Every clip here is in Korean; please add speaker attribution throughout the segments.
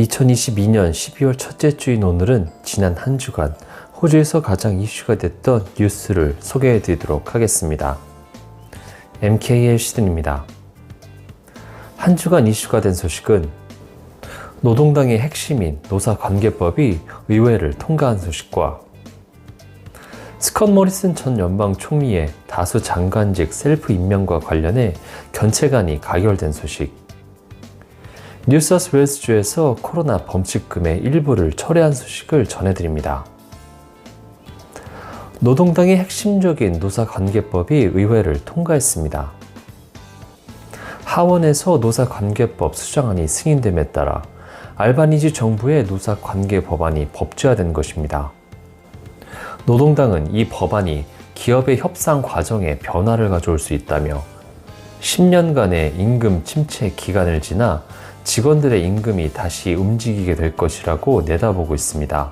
Speaker 1: 2022년 12월 첫째 주인 오늘은 지난 한 주간 호주에서 가장 이슈가 됐던 뉴스를 소개해 드리도록 하겠습니다. MKL 시즌입니다. 한 주간 이슈가 된 소식은 노동당의 핵심인 노사관계법이 의회를 통과한 소식과 스컷 모리슨 전 연방 총리의 다수 장관직 셀프 임명과 관련해 견체간이 가결된 소식, 뉴사스웨일스 주에서 코로나 범칙금의 일부를 철회한 소식을 전해드립니다. 노동당의 핵심적인 노사관계법이 의회를 통과했습니다. 하원에서 노사관계법 수정안이 승인됨에 따라 알바니지 정부의 노사관계 법안이 법제화된 것입니다. 노동당은 이 법안이 기업의 협상 과정에 변화를 가져올 수 있다며 10년간의 임금 침체 기간을 지나 직원들의 임금이 다시 움직이게 될 것이라고 내다보고 있습니다.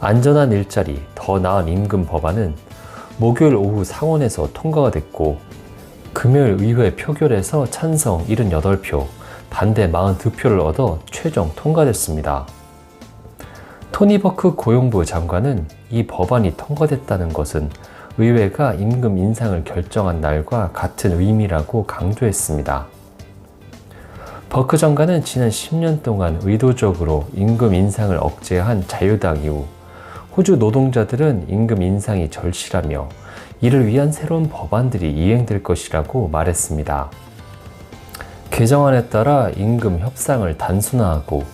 Speaker 1: 안전한 일자리, 더 나은 임금 법안은 목요일 오후 상원에서 통과가 됐고 금요일 의회 표결에서 찬성 78표, 반대 42표를 얻어 최종 통과됐습니다. 토니 버크 고용부 장관은 이 법안이 통과됐다는 것은 의회가 임금 인상을 결정한 날과 같은 의미라고 강조했습니다. 버크 장관은 지난 10년 동안 의도적으로 임금 인상을 억제한 자유당 이후 호주 노동자들은 임금 인상이 절실하며 이를 위한 새로운 법안들이 이행될 것이라고 말했습니다. 개정안에 따라 임금 협상을 단순화하고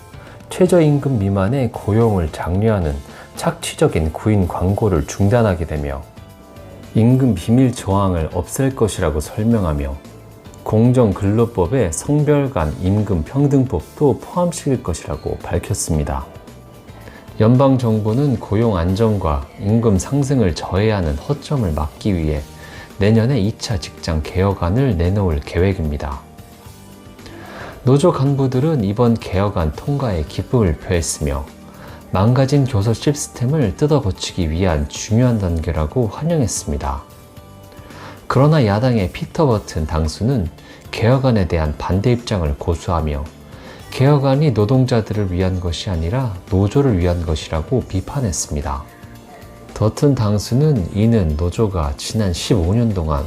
Speaker 1: 최저임금 미만의 고용을 장려하는 착취적인 구인 광고를 중단하게 되며 임금 비밀 조항을 없앨 것이라고 설명하며 공정근로법에 성별 간 임금 평등법도 포함시킬 것이라고 밝혔습니다. 연방 정부는 고용 안정과 임금 상승을 저해하는 허점을 막기 위해 내년에 2차 직장 개혁안을 내놓을 계획입니다. 노조 간부들은 이번 개혁안 통과에 기쁨을 표했으며 망가진 교섭 시스템을 뜯어 고치기 위한 중요한 단계라고 환영했습니다. 그러나 야당의 피터 버튼 당수는 개혁안에 대한 반대 입장을 고수하며 개혁안이 노동자들을 위한 것이 아니라 노조를 위한 것이라고 비판했습니다. 더튼 당수는 이는 노조가 지난 15년 동안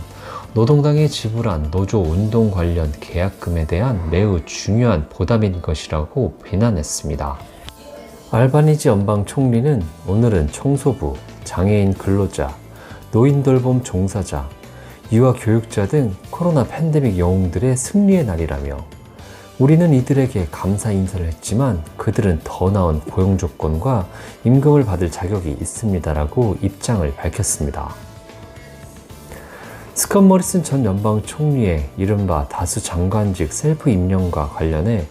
Speaker 1: 노동당이 지불한 노조 운동 관련 계약금에 대한 매우 중요한 보답인 것이라고 비난했습니다. 알바니지 연방 총리는 오늘은 청소부, 장애인 근로자, 노인 돌봄 종사자, 유아 교육자 등 코로나 팬데믹 영웅들의 승리의 날이라며 우리는 이들에게 감사 인사를 했지만 그들은 더 나은 고용 조건과 임금을 받을 자격이 있습니다라고 입장을 밝혔습니다. 스컷 머리슨 전 연방 총리의 이른바 다수 장관직 셀프 임명과 관련해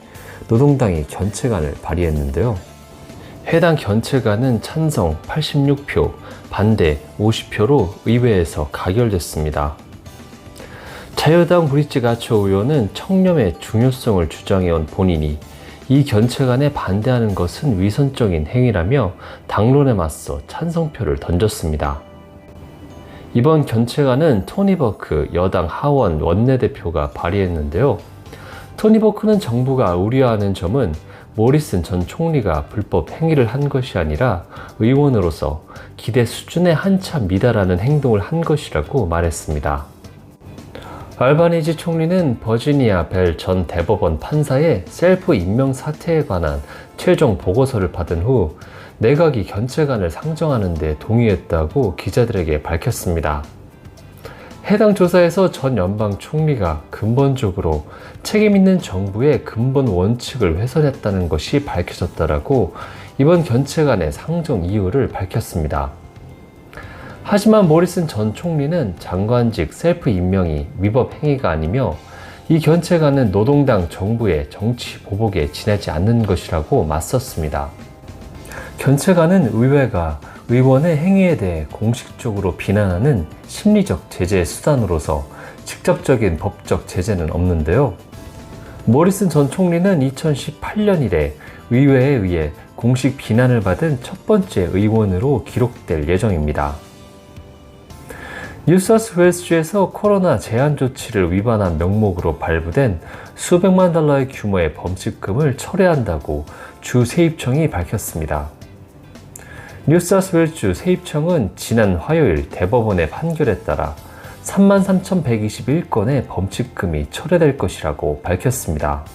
Speaker 1: 노동당이 견체간을 발의했는데요. 해당 견체간은 찬성 86표, 반대 50표로 의회에서 가결됐습니다. 자유당 브리지 가초 의원은 청렴의 중요성을 주장해온 본인이 이 견체간에 반대하는 것은 위선적인 행위라며 당론에 맞서 찬성표를 던졌습니다. 이번 견체간은 토니 버크 여당 하원 원내대표가 발의했는데요. 토니 버크는 정부가 우려하는 점은 모리슨 전 총리가 불법 행위를 한 것이 아니라 의원으로서 기대 수준에 한참 미달하는 행동을 한 것이라고 말했습니다. 알바니지 총리는 버지니아 벨 전 대법원 판사의 셀프 임명 사태에 관한 최종 보고서를 받은 후 내각이 견체관을 상정하는 데 동의했다고 기자들에게 밝혔습니다. 해당 조사에서 전 연방 총리가 근본적으로 책임 있는 정부의 근본 원칙을 훼손했다는 것이 밝혀졌다라고 이번 견체간의 상정 이유를 밝혔습니다. 하지만 모리슨 전 총리는 장관직 셀프 임명이 위법 행위가 아니며 이 견체간은 노동당 정부의 정치 보복에 지나지 않는 것이라고 맞섰습니다. 견체간은 의회가 의원의 행위에 대해 공식적으로 비난하는 심리적 제재 수단으로서 직접적인 법적 제재는 없는데요. 모리슨 전 총리는 2018년 이래 의회에 의해 공식 비난을 받은 첫 번째 의원으로 기록될 예정입니다. 뉴사스웨일스주에서 코로나 제한 조치를 위반한 명목으로 발부된 수백만 달러의 규모의 범칙금을 철회한다고 주 세입청이 밝혔습니다. 뉴사스웨일주 세입청은 지난 화요일 대법원의 판결에 따라 33,121건의 범칙금이 철회될 것이라고 밝혔습니다.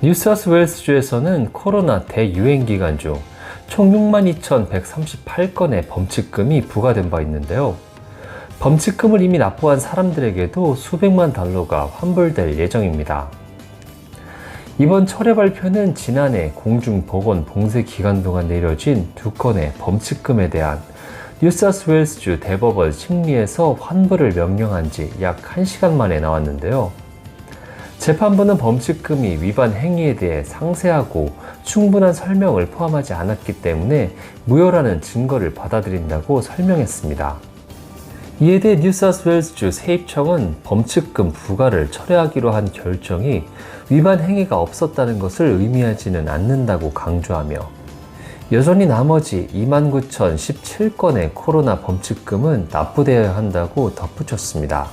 Speaker 1: 뉴사스웨일스주에서는 코로나 대유행 기간 중 총 62,138건의 범칙금이 부과된 바 있는데요. 범칙금을 이미 납부한 사람들에게도 수백만 달러가 환불될 예정입니다. 이번 철회 발표는 지난해 공중보건 봉쇄 기간 동안 내려진 두 건의 범칙금에 대한 뉴사스웨일스주 대법원 심리에서 환불을 명령한 지 약 1시간 만에 나왔는데요. 재판부는 범칙금이 위반 행위에 대해 상세하고 충분한 설명을 포함하지 않았기 때문에 무효라는 증거를 받아들인다고 설명했습니다. 이에 대해 뉴사스웨일스주 세입청은 범칙금 부과를 철회하기로 한 결정이 위반 행위가 없었다는 것을 의미하지는 않는다고 강조하며 여전히 나머지 29,017건의 코로나 범칙금은 납부되어야 한다고 덧붙였습니다.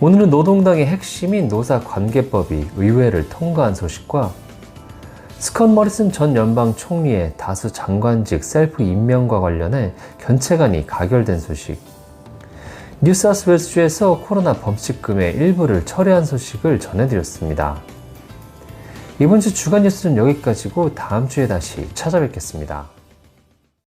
Speaker 1: 오늘은 노동당의 핵심인 노사관계법이 의회를 통과한 소식과 스컷 머리슨 전 연방 총리의 다수 장관직 셀프 임명과 관련해 견체간이 가결된 소식, 뉴사스웨일스주에서 코로나 범칙금의 일부를 철회한 소식을 전해드렸습니다. 이번 주 주간 뉴스는 여기까지고 다음 주에 다시 찾아뵙겠습니다.